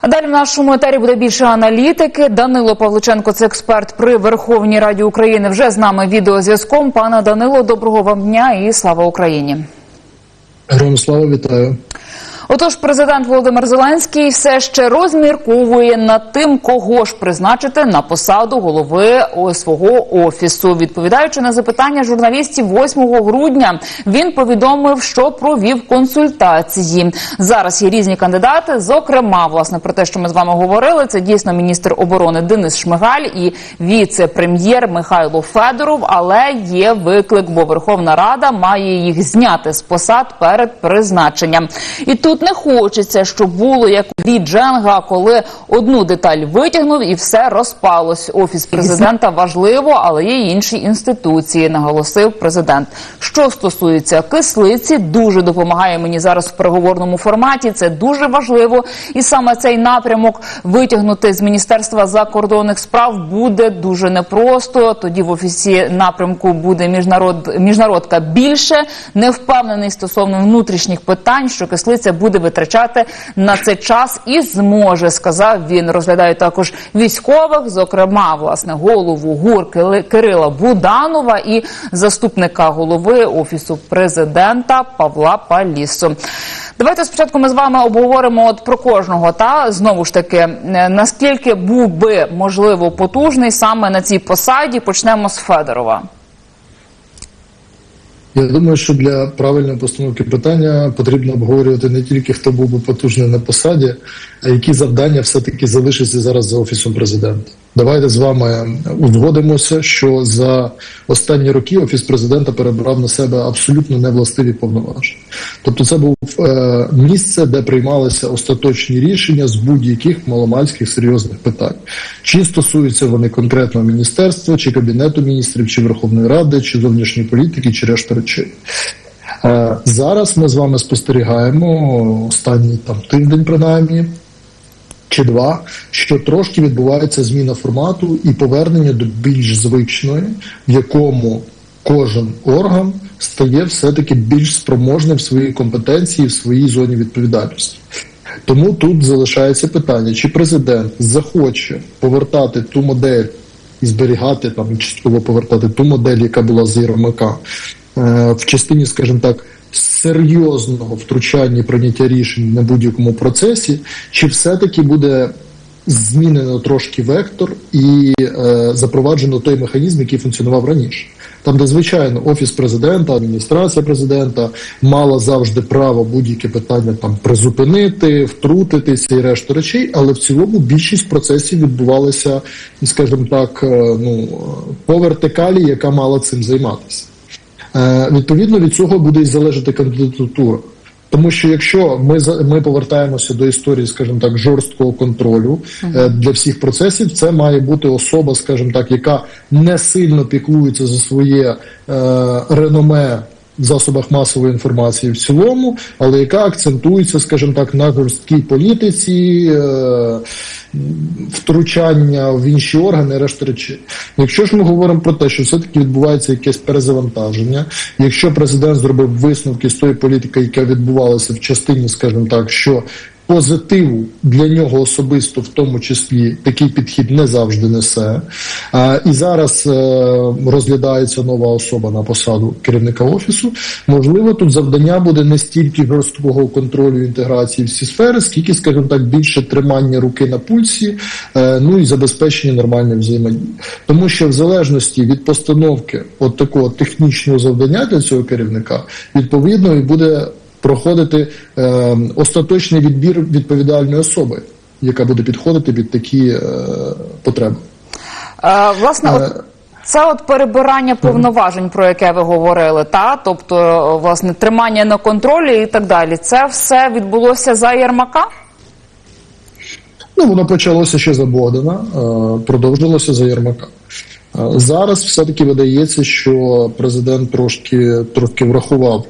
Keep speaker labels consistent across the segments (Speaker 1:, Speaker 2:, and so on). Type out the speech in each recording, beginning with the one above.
Speaker 1: А Далі в нашому етері буде більше аналітики. Данило Павличенко, це експерт при Верховній Раді України. Вже з нами відеозв'язком. Пане Данило, доброго вам дня і слава Україні.
Speaker 2: Героям слава вітаю.
Speaker 1: Отож, президент Володимир Зеленський все ще розмірковує над тим, кого ж призначити на посаду голови свого офісу. Відповідаючи на запитання журналістів 8 грудня, він повідомив, що провів консультації. Зараз є різні кандидати. Зокрема, власне про те, що ми з вами говорили, це дійсно міністр оборони Денис Шмигаль і віце-прем'єр Михайло Федоров. Але є виклик, бо Верховна Рада має їх зняти з посад перед призначенням. І тут не хочеться, щоб було як від Дженга, коли одну деталь витягнув і все розпалось. Офіс президента важливо, але є інші інституції, наголосив президент. Що стосується кислиці, дуже допомагає мені зараз в переговорному форматі. Це дуже важливо, і саме цей напрямок витягнути з міністерства закордонних справ буде дуже непросто. Тоді в офісі напрямку буде міжнарод міжнародка більше. Не впевнений стосовно внутрішніх питань, що кислиця буде витрачати на це час і зможе, сказав він. Розглядає також військових, зокрема, власне, голову ГУР Кирила Буданова і заступника голови офісу президента Павла Палісу. Давайте спочатку ми з вами обговоримо от про кожного. Та знову ж таки, е, наскільки був би можливо потужний саме на цій посаді. Почнемо з Федорова.
Speaker 2: Я думаю, що для правильної постановки питання потрібно обговорювати не тільки хто був би потужний на посаді, а які завдання все-таки залишаться зараз за офісом президента. Давайте з вами узгодимося, що за останні роки офіс президента перебрав на себе абсолютно невластиві повноваження. Тобто, це був е, місце, де приймалися остаточні рішення з будь-яких маломальських серйозних питань. Чи стосуються вони конкретного міністерства, чи кабінету міністрів, чи Верховної Ради, чи зовнішньої політики, чи решта речей. Е, Зараз ми з вами спостерігаємо останній там тиждень, принаймні, чи два, що трошки відбувається зміна формату і повернення до більш звичної, в якому кожен орган стає все-таки більш спроможним в своїй компетенції, в своїй зоні відповідальності. Тому тут залишається питання, чи президент захоче повертати ту модель і зберігати там частково повертати ту модель, яка була з Єрмака, е, в частині, скажімо так, серйозного втручання прийняття рішень на будь-якому процесі, чи все-таки буде змінено трошки вектор і е, запроваджено той механізм, який функціонував раніше. Там, де звичайно офіс президента, адміністрація президента мала завжди право будь-яке питання там призупинити, втрутитися і решту речей, але в цілому більшість процесів відбувалася, скажімо так, е, ну по вертикалі, яка мала цим займатися. Е, Відповідно від цього буде і залежати кандидатура. Тому що якщо ми ми повертаємося до історії, скажімо так, жорсткого контролю е, для всіх процесів, це має бути особа, скажімо так, яка не сильно піклується за своє е, реноме в засобах масової інформації в цілому, але яка акцентується, скажімо так, на жорсткій політиці, е, втручання в інші органи, решта речей. Якщо ж ми говоримо про те, що все-таки відбувається якесь перезавантаження, якщо президент зробив висновки з тої політики, яка відбувалася в частині, скажімо так, що позитиву для нього особисто, в тому числі, такий підхід не завжди несе. І зараз е, розглядається нова особа на посаду керівника офісу. Можливо, тут завдання буде не стільки жорсткого контролю інтеграції всі сфери, скільки, скажімо так, більше тримання руки на пульсі, е, ну і забезпечення нормальної взаємодії. Тому що в залежності від постановки от такого технічного завдання для цього керівника, відповідно, і буде проходити е, остаточний відбір відповідальної особи, яка буде підходити під такі е, потреби.
Speaker 1: Е, власне,
Speaker 2: Е,
Speaker 1: от це от перебирання повноважень, про яке ви говорили, та тобто, власне, тримання на контролі і так далі. Це все відбулося за Єрмака?
Speaker 2: Ну, воно почалося ще за Богдана, е, продовжилося за Єрмака. Е, Зараз все-таки видається, що президент трошки, трошки врахував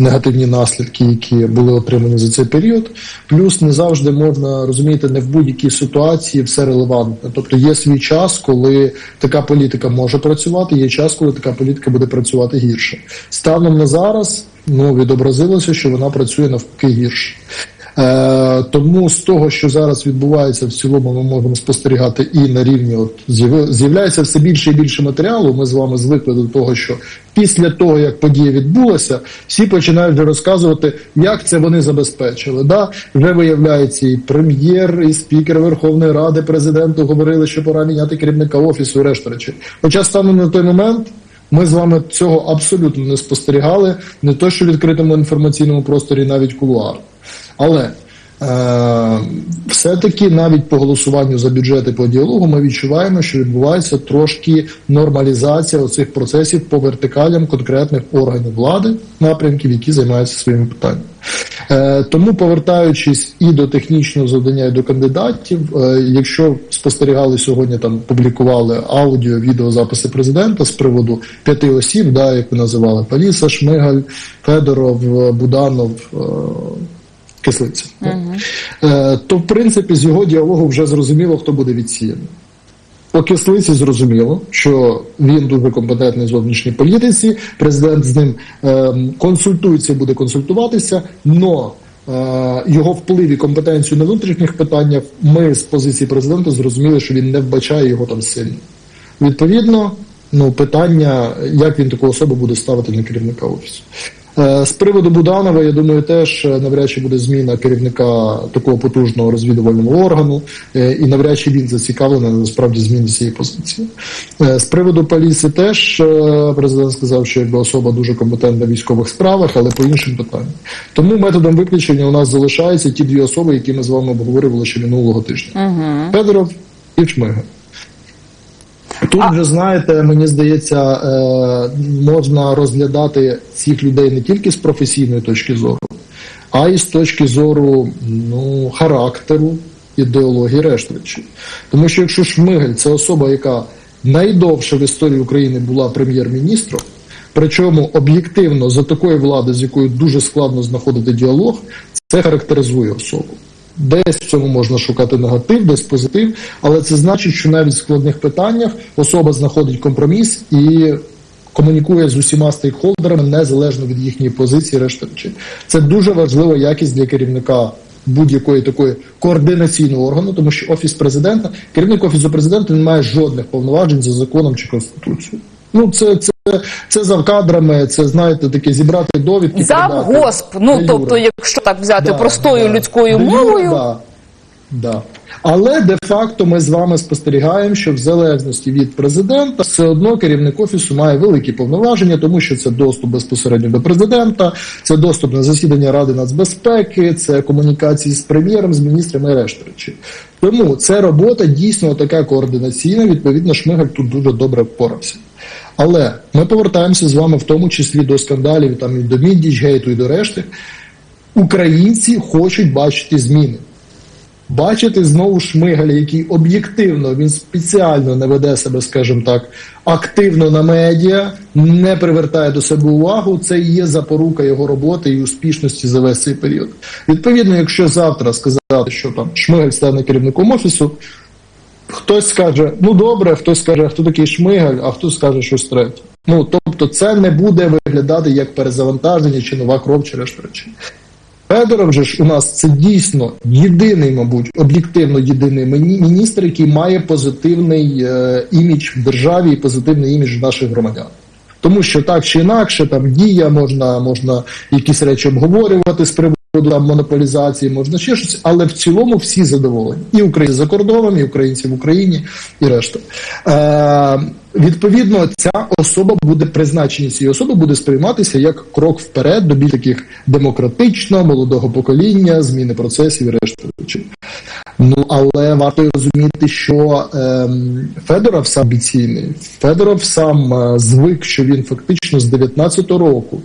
Speaker 2: негативні наслідки, які були отримані за цей період. Плюс не завжди можна розуміти, не в будь-якій ситуації все релевантне. Тобто є свій час, коли така політика може працювати, є час, коли така політика буде працювати гірше. Станом на зараз ну відобразилося, що вона працює навпаки гірше. Е, тому з того, що зараз відбувається в цілому, ми можемо спостерігати і на рівні от з'являється все більше і більше матеріалу. Ми з вами звикли до того, що після того, як подія відбулася, всі починають вже розказувати, як це вони забезпечили. Да? Вже виявляється, і прем'єр, і спікер Верховної Ради, президенту говорили, що пора міняти керівника офісу і решта речей. Хоча станом на той момент. Ми з вами цього абсолютно не спостерігали, не то що в відкритому інформаційному просторі, навіть кулуар. Але е, все-таки навіть по голосуванню за бюджети по діалогу ми відчуваємо, що відбувається трошки нормалізація оцих процесів по вертикалям конкретних органів влади, напрямків, які займаються своїми питаннями. Е, тому, повертаючись і до технічного завдання, і до кандидатів, е, якщо спостерігали сьогодні, там публікували аудіо, відеозаписи президента з приводу п'яти осіб, да, як ви називали Паліса, Шмигаль, Федоров, Буданов. е, Кислиця. Е, то, в принципі, з його діалогу вже зрозуміло, хто буде відсіяний. По кислиці зрозуміло, що він дуже компетентний в зовнішній політиці. Президент з ним е, консультується, буде консультуватися, но е, його вплив і компетенцію на внутрішніх питаннях ми з позиції президента зрозуміли, що він не вбачає його там сильно. Відповідно, ну питання, як він таку особу буде ставити на керівника офісу. Е, З приводу Буданова, я думаю, теж е, навряд чи буде зміна керівника такого потужного розвідувального органу, е, і навряд чи він зацікавлений насправді зміни цієї позиції. З приводу Паліси теж президент сказав, що якби особа дуже компетентна в військових справах, але по іншим питанням. Тому методом виключення у нас залишаються ті дві особи, які ми з вами обговорювали ще минулого тижня: Федоров і Чмига. Тут вже знаєте, мені здається, е, можна розглядати цих людей не тільки з професійної точки зору, а й з точки зору ну, характеру, ідеології решти речей. Тому що якщо Шмигаль це особа, яка найдовше в історії України була прем'єр-міністром, причому об'єктивно за такої влади, з якою дуже складно знаходити діалог, це характеризує особу. Десь в цьому можна шукати негатив, десь позитив, але це значить, що навіть в складних питаннях особа знаходить компроміс і комунікує з усіма стейкхолдерами незалежно від їхньої позиції, решта речей. Це дуже важлива якість для керівника будь-якої такої координаційного органу, тому що офіс президента, керівник офісу президента не має жодних повноважень за законом чи конституцією. Ну, це, це, це за кадрами, це знаєте, таке зібрати довідки. передати.
Speaker 1: Завгосп. Ну тобто, якщо так взяти
Speaker 2: Да,
Speaker 1: простою
Speaker 2: да.
Speaker 1: людською мовою,
Speaker 2: Да, да. Але де-факто ми з вами спостерігаємо, що в залежності від президента все одно керівник офісу має великі повноваження, тому що це доступ безпосередньо до президента, це доступ на засідання Ради нацбезпеки, це комунікації з прем'єром, з міністрами і решта речей. Тому це робота дійсно така координаційна. Відповідно, Шмигаль тут дуже добре впорався. Але ми повертаємося з вами в тому числі до скандалів там і до Міддічгейту, і до решти. Українці хочуть бачити зміни. Бачити знову Шмигаля, який об'єктивно він спеціально не веде себе, скажімо так, активно на медіа, не привертає до себе увагу. Це і є запорука його роботи і успішності за весь цей період. Відповідно, якщо завтра сказати, що там Шмигаль стане керівником офісу, хтось скаже, ну добре, хтось скаже, хто такий Шмигаль, а хтось скаже щось третє. Ну тобто, це не буде виглядати як перезавантаження чи нова кров, чи решта. Федоров же ж у нас це дійсно єдиний, мабуть, об'єктивно єдиний міні- міністр, який має позитивний е, імідж в державі і позитивний імідж наших громадян. Тому що так чи інакше, там дія можна, можна якісь речі обговорювати з приводу там, монополізації, можна ще щось, але в цілому всі задоволені. І українці за кордоном, і українці в Україні, і решта. Е, відповідно, ця особа буде призначення цієї особи буде сприйматися як крок вперед до більш таких демократичного, молодого покоління, зміни процесів і решта речей. Ну але варто розуміти, що ем, Федоров сам амбіційний. Федоров сам е, звик, що він фактично з 19-го року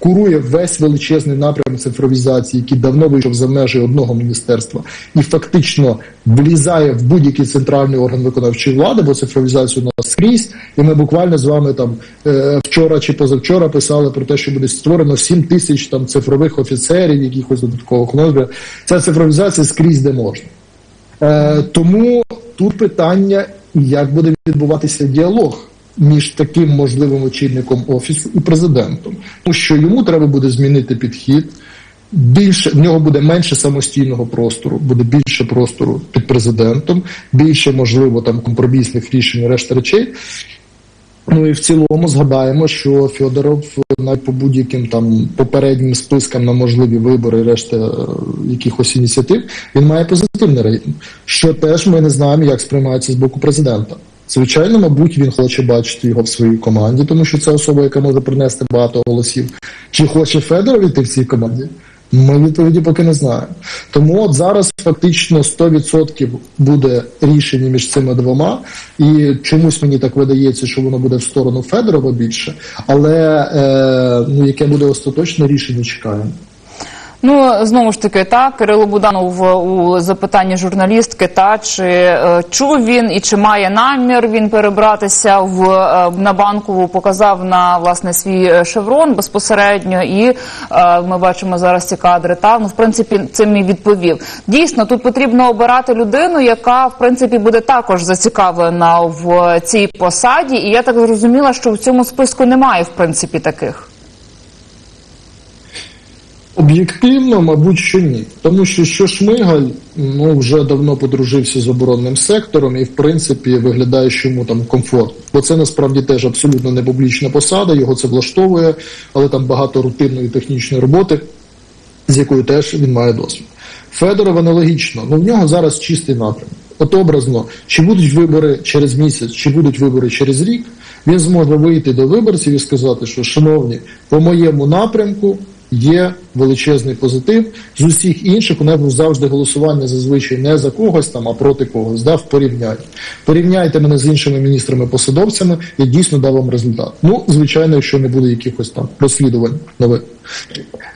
Speaker 2: курує весь величезний напрям цифровізації, який давно вийшов за межі одного міністерства, і фактично влізає в будь-який центральний орган виконавчої влади, бо цифровізація у нас скрізь. І ми буквально з вами там е, вчора чи позавчора писали про те, що буде створено 7 тисяч там цифрових офіцерів, якихось додаткових Ну, Ця цифровізація скрізь де можна. Е, тому тут питання, як буде відбуватися діалог між таким можливим очільником офісу і президентом, тому що йому треба буде змінити підхід. Більше в нього буде менше самостійного простору, буде більше простору під президентом, більше можливо там компромісних рішень, решта речей. Ну і в цілому згадаємо, що Федоров навіть по будь-яким там попереднім спискам на можливі вибори, решта е, якихось ініціатив, він має позитивний рейтинг, що теж ми не знаємо, як сприймається з боку президента. Звичайно, мабуть, він хоче бачити його в своїй команді, тому що це особа, яка може принести багато голосів. Чи хоче Федоров іти в цій команді? Ми відповіді поки не знаємо. Тому от зараз фактично 100% буде рішення між цими двома, і чомусь мені так видається, що воно буде в сторону Федорова більше, але е, ну яке буде остаточне рішення, чекаємо.
Speaker 1: Ну знову ж таки, так Кирило Буданов у запитанні журналістки, та чи е, чув він і чи має намір він перебратися в е, на банкову, показав на власне свій е, шеврон безпосередньо, і е, ми бачимо зараз ці кадри. Та ну в принципі цим і відповів. Дійсно, тут потрібно обирати людину, яка в принципі буде також зацікавлена в цій посаді. І я так зрозуміла, що в цьому списку немає в принципі таких.
Speaker 2: Об'єктивно, мабуть, що ні. Тому що що Шмигаль ну, вже давно подружився з оборонним сектором і, в принципі, виглядає, що йому там комфорт. Бо це насправді теж абсолютно не публічна посада, його це влаштовує, але там багато рутинної технічної роботи, з якою теж він має досвід. Федоров аналогічно, ну в нього зараз чистий напрямок. От образно, чи будуть вибори через місяць, чи будуть вибори через рік, він зможе вийти до виборців і сказати, що шановні, по моєму напрямку є величезний позитив. З усіх інших у нас завжди голосування зазвичай не за когось там, а проти когось. Да, в порівнянні. Порівняйте мене з іншими міністрами-посадовцями, я дійсно дав вам результат. Ну, звичайно, якщо не буде якихось там розслідувань нових.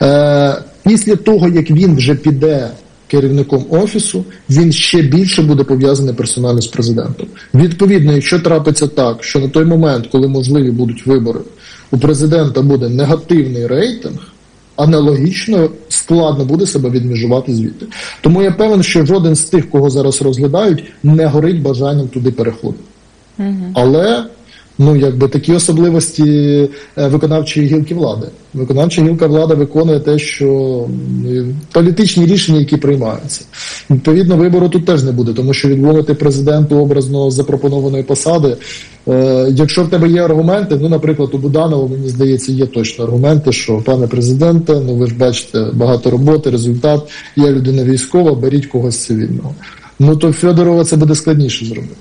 Speaker 2: Е, після того, як він вже піде керівником офісу, він ще більше буде пов'язаний персонально з президентом. Відповідно, якщо трапиться так, що на той момент, коли можливі будуть вибори, у президента буде негативний рейтинг. Аналогічно складно буде себе відміжувати звідти. Тому я певен, що жоден з тих, кого зараз розглядають, не горить бажанням туди переходити. Але ну якби такі особливості е, виконавчої гілки влади. Виконавча гілка влади виконує те, що політичні рішення, які приймаються. Відповідно, вибору тут теж не буде, тому що відмовити президенту образно запропонованої посади. Е, якщо в тебе є аргументи, ну, наприклад, у Буданова, мені здається, є точно аргументи, що пане президенте, ну ви ж бачите багато роботи, результат, я людина військова, беріть когось цивільного. Ну то Федорова це буде складніше зробити.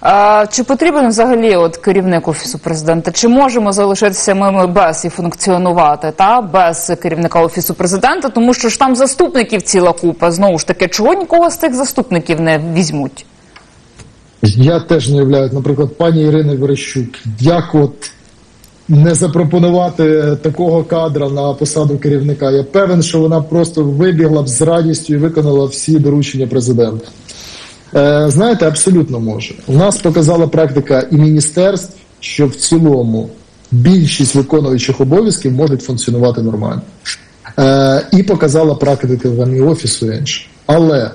Speaker 1: А, чи потрібен взагалі от керівник офісу президента? Чи можемо залишитися ми без і функціонувати та без керівника офісу президента? Тому що ж там заступників ціла купа. Знову ж таки, чого нікого з цих заступників не візьмуть?
Speaker 2: Я теж не уявляю, наприклад, пані Ірини Верещук, як от не запропонувати такого кадра на посаду керівника. Я певен, що вона просто вибігла б з радістю і виконала всі доручення президента. Е, знаєте, абсолютно може. У нас показала практика і міністерств, що в цілому більшість виконуючих обов'язків можуть функціонувати нормально. Е, і показала практика там і офісу інше. Але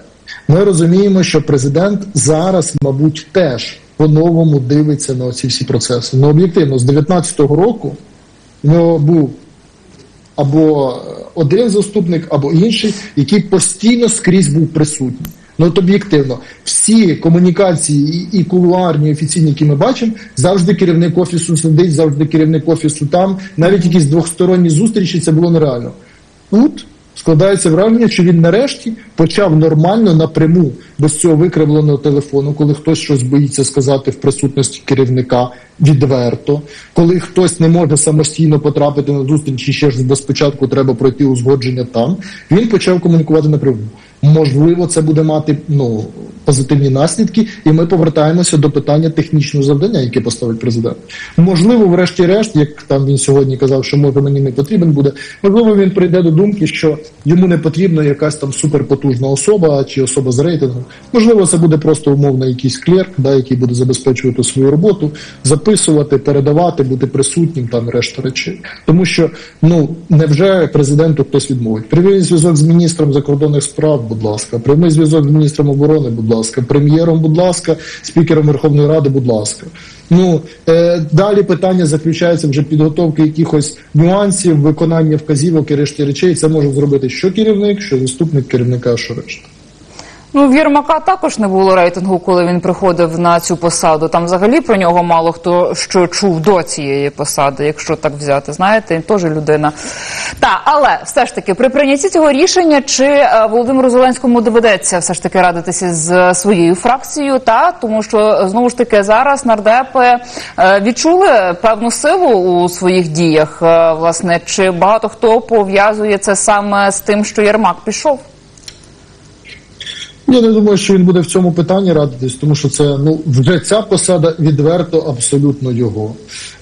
Speaker 2: ми розуміємо, що президент зараз, мабуть, теж по-новому дивиться на ці всі процеси. Ну, об'єктивно, з 19-го року в нього був або один заступник, або інший, який постійно скрізь був присутній. Ну от об'єктивно, всі комунікації і, кулуарні, офіційні, які ми бачимо, завжди керівник офісу сидить, завжди керівник офісу там. Навіть якісь двосторонні зустрічі це було нереально. Тут складається враження, що він нарешті почав нормально напряму, без цього викривленого телефону, коли хтось щось боїться сказати в присутності керівника відверто, коли хтось не може самостійно потрапити на зустріч і ще ж бо спочатку треба пройти узгодження там. Він почав комунікувати напряму. Можливо, це буде мати ну позитивні наслідки, і ми повертаємося до питання технічного завдання, яке поставить президент. Можливо, врешті-решт, як там він сьогодні казав, що може мені не потрібен буде. Можливо, він прийде до думки, що йому не потрібна якась там суперпотужна особа чи особа з рейтингом. Можливо, це буде просто умовно якийсь клерк, да, який буде забезпечувати свою роботу, записувати, передавати, бути присутнім там решта речей. Тому що ну невже президенту хтось відмовить? Привели зв'язок з міністром закордонних справ. Будь ласка, прямий зв'язок з міністром оборони, будь ласка, прем'єром, будь ласка, спікером Верховної Ради, будь ласка. Ну е, далі питання заключається вже підготовки якихось нюансів, виконання вказівок і решті речей. Це може зробити що керівник, що заступник керівника, що решта.
Speaker 1: Ну, в Єрмака також не було рейтингу, коли він приходив на цю посаду. Там взагалі про нього мало хто що чув до цієї посади, якщо так взяти. Знаєте, теж людина. Та, але все ж таки, при прийнятті цього рішення, чи е, Володимиру Зеленському доведеться все ж таки радитися з своєю фракцією, та тому що знову ж таки зараз нардепи е, відчули певну силу у своїх діях. Е, Власне, чи багато хто пов'язує це саме з тим, що Єрмак пішов?
Speaker 2: Я не думаю, що він буде в цьому питанні радитись, тому що це ну вже ця посада відверто абсолютно його.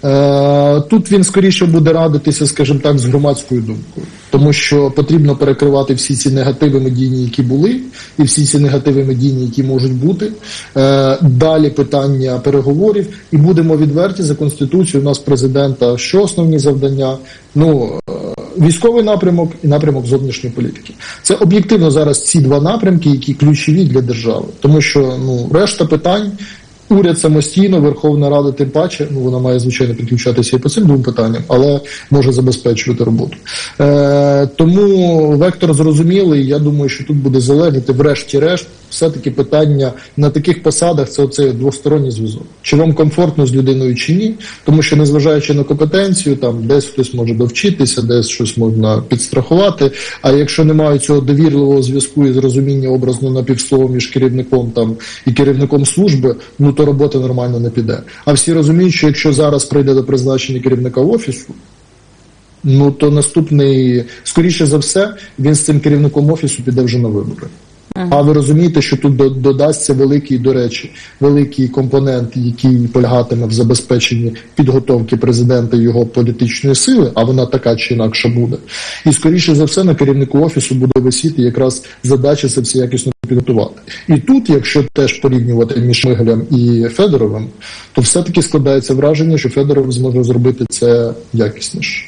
Speaker 2: Е, тут він скоріше буде радитися, скажімо так, з громадською думкою, тому що потрібно перекривати всі ці негативи медійні, які були, і всі ці негативи медійні, які можуть бути. Е, далі питання переговорів, і будемо відверті за конституцією. У нас президента що основні завдання? Ну е, військовий напрямок і напрямок зовнішньої політики. Це об'єктивно зараз ці два напрямки, які ключові для держави, тому що ну решта питань. Уряд самостійно, Верховна Рада, тим паче, ну вона має звичайно підключатися і по цим двом питанням, але може забезпечувати роботу. Е, тому вектор зрозумілий. Я думаю, що тут буде залежати, врешті-решт, все-таки питання на таких посадах це оцей двосторонній зв'язок. Чи вам комфортно з людиною чи ні? Тому що незважаючи на компетенцію, там десь хтось може довчитися, десь щось можна підстрахувати. А якщо немає цього довірливого зв'язку і зрозуміння образно на півслова між керівником там і керівником служби, ну то робота нормально не піде. А всі розуміють, що якщо зараз прийде до призначення керівника офісу. Ну то наступний, скоріше за все, він з цим керівником офісу піде вже на вибори. А ви розумієте, що тут додасться великий, до речі, великий компонент, який полягатиме в забезпеченні підготовки президента і його політичної сили, а вона така чи інакша буде. І скоріше за все на керівнику офісу буде висіти якраз задача це все якісно підготувати. І тут, якщо теж порівнювати між Мигалем і Федоровим, то все-таки складається враження, що Федоров зможе зробити це якісніше.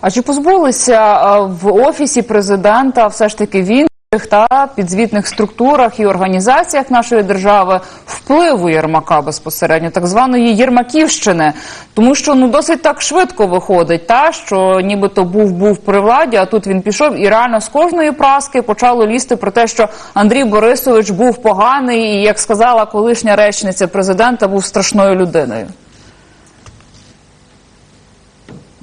Speaker 1: А чи позбулися е, в офісі президента все ж таки він та підзвітних структурах і організаціях нашої держави впливу Єрмака безпосередньо, так званої Єрмаківщини, тому що ну досить так швидко виходить, та що нібито був був при владі, а тут він пішов, і реально з кожної праски почало лізти про те, що Андрій Борисович був поганий, і як сказала колишня речниця президента, був страшною людиною.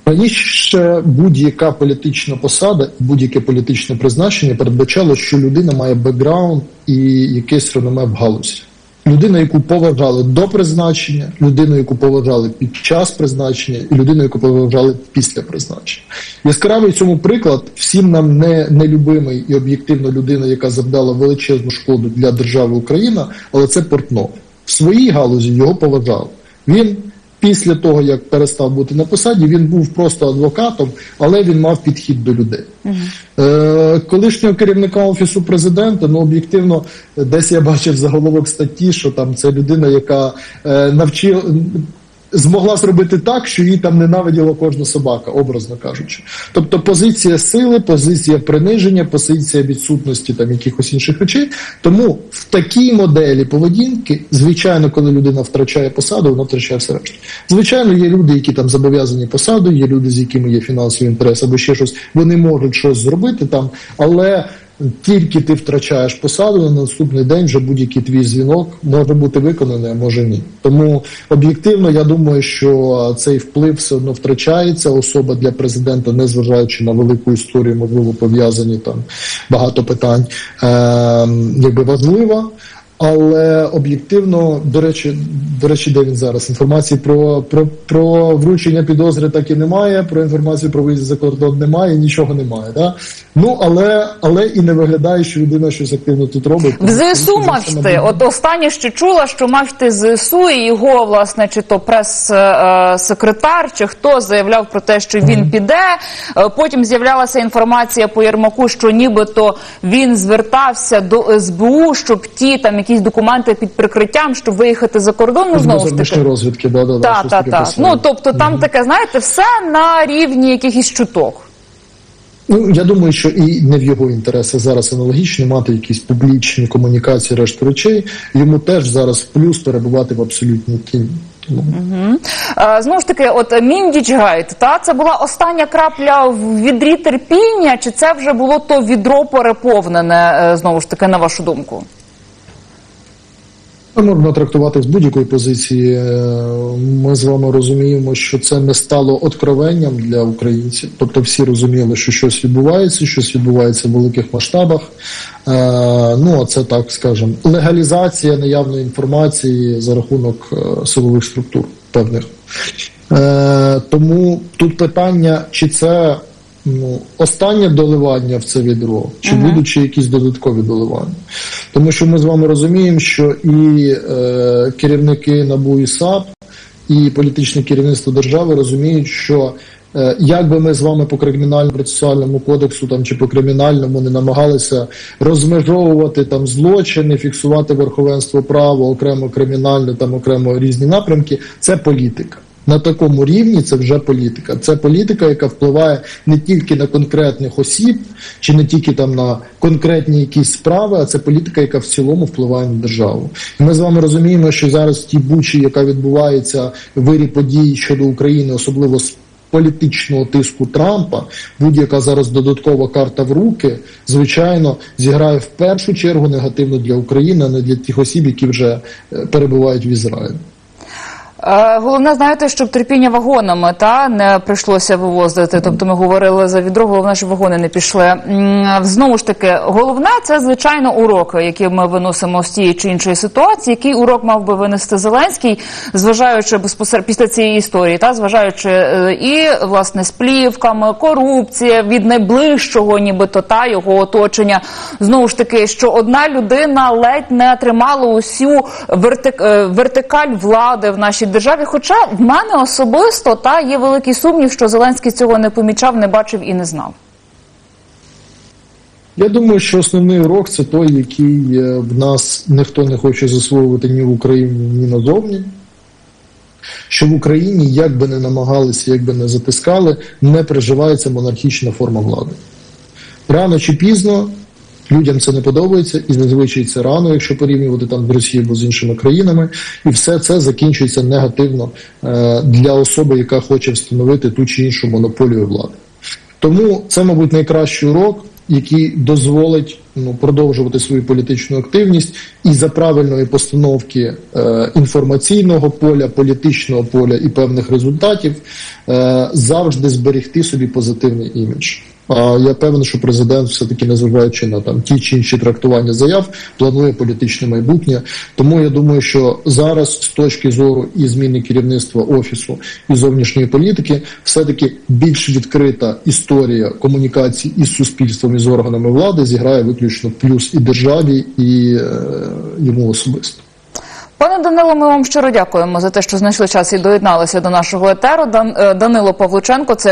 Speaker 2: Раніше будь-яка політична посада, будь-яке політичне призначення передбачало, що людина має бекграунд і якесь реноме в галузі. Людина, яку поважали до призначення, людину, яку поважали під час призначення, і людину, яку поважали після призначення. Яскравий цьому приклад всім нам не нелюбимий і об'єктивно людина, яка завдала величезну шкоду для держави Україна, але це Портнов. В своїй галузі його поважали. Він після того, як перестав бути на посаді, він був просто адвокатом, але він мав підхід до людей. Е, колишнього керівника офісу президента, ну об'єктивно, десь я бачив заголовок статті, що там це людина, яка е, навчила. Змогла зробити так, що її там ненавиділа кожна собака, образно кажучи. Тобто позиція сили, позиція приниження, позиція відсутності там якихось інших речей. Тому в такій моделі поведінки, звичайно, коли людина втрачає посаду, вона втрачає все решта. Звичайно, є люди, які там зобов'язані посадою, є люди, з якими є фінансовий інтерес або ще щось. Вони можуть щось зробити там, але тільки ти втрачаєш посаду, на наступний день вже будь-який твій дзвінок може бути виконаний, а може ні. Тому об'єктивно я думаю, що цей вплив все одно втрачається. Особа для президента, незважаючи на велику історію, можливо, пов'язані там багато питань, е, якби важлива. Але об'єктивно, до речі, до речі, де він зараз? Інформації про, про, про вручення підозри так і немає. Про інформацію про виїзд за кордон немає, нічого немає. Да? Ну але але і не виглядає, що людина щось активно тут робить.
Speaker 1: В ЗСУ
Speaker 2: Тому що
Speaker 1: мав
Speaker 2: це,
Speaker 1: йти.
Speaker 2: мабуть,
Speaker 1: От останнє, що чула, що мав йти ЗСУ, і його, власне, чи то прес-секретар, чи хто заявляв про те, що він піде. Е, Потім з'являлася інформація по Єрмаку, що нібито він звертався до СБУ, щоб ті там якісь документи під прикриттям, щоб виїхати за кордон. Ну знову ж таки.
Speaker 2: розвідки, да, да, таке
Speaker 1: так.
Speaker 2: писали.
Speaker 1: Ну тобто там таке, знаєте, все на рівні якихось чуток.
Speaker 2: Ну я думаю, що і не в його інтересах зараз аналогічно мати якісь публічні комунікації, решту речей. Йому теж зараз плюс перебувати в абсолютній тіні. Тому
Speaker 1: Е, Знову ж таки, от Міндіч Гайд, та це була остання крапля в відрі терпіння, чи це вже було то відро переповнене, е, знову ж таки, на вашу думку?
Speaker 2: Можна трактувати з будь-якої позиції. Е, Ми з вами розуміємо, що це не стало откровенням для українців. Тобто всі розуміли, що щось відбувається, щось відбувається в великих масштабах. Е, Ну а це так скажемо, легалізація наявної інформації за рахунок е, силових структур певних. Тому тут питання, чи це ну, останнє доливання в це відро, чи будуть ще якісь додаткові доливання. Тому що ми з вами розуміємо, що і е, керівники НАБУ і САП, і політичне керівництво держави розуміють, що е, як би ми з вами по кримінальному процесуальному кодексу там чи по кримінальному не намагалися розмежовувати там злочини, фіксувати верховенство права, окремо кримінальне, там окремо різні напрямки, це політика. На такому рівні це вже політика. Це політика, яка впливає не тільки на конкретних осіб, чи не тільки там на конкретні якісь справи, а це політика, яка в цілому впливає на державу. І ми з вами розуміємо, що зараз в тій бучі, яка відбувається в вирі подій щодо України, особливо з політичного тиску Трампа, будь-яка зараз додаткова карта в руки, звичайно, зіграє в першу чергу негативно для України, а не для тих осіб, які вже е, перебувають в Ізраїлі.
Speaker 1: Е, Головне, знаєте, щоб терпіння вагонами та не прийшлося вивозити. Тобто ми говорили за відро, головне, щоб вагони не пішли. Знову ж таки, головне це звичайно уроки, які ми виносимо з тієї чи іншої ситуації. Який урок мав би винести Зеленський, зважаючи безпосередньо після цієї історії, та зважаючи е, і власне з плівками, корупція від найближчого, нібито та його оточення. Знову ж таки, що одна людина ледь не тримала усю вертик, е, вертикаль влади в нашій державі. Хоча в мене особисто та є великий сумнів, що Зеленський цього не помічав, не бачив і не знав.
Speaker 2: Я думаю, що основний урок це той, який е, в нас ніхто не хоче засвоювати ні в Україні, ні назовні. Що в Україні, як би не намагалися, як би не затискали, не приживається монархічна форма влади. Рано чи пізно людям це не подобається, і зазвичай це рано, якщо порівнювати там з Росією або з іншими країнами, і все це закінчується негативно е, для особи, яка хоче встановити ту чи іншу монополію влади. Тому це, мабуть, найкращий урок, який дозволить ну, продовжувати свою політичну активність і за правильної постановки е, інформаційного поля, політичного поля і певних результатів е, завжди зберегти собі позитивний імідж. А я певен, що президент, все таки незважаючи на там ті чи інші трактування заяв, планує політичне майбутнє. Тому я думаю, що зараз, з точки зору і зміни керівництва офісу і зовнішньої політики, все таки більш відкрита історія комунікації із суспільством і з органами влади зіграє виключно плюс і державі, і е, йому особисто.
Speaker 1: Пане Данило, ми вам щиро дякуємо за те, що знайшли час і доєдналися до нашого етеру. Е, Данило Павлученко, це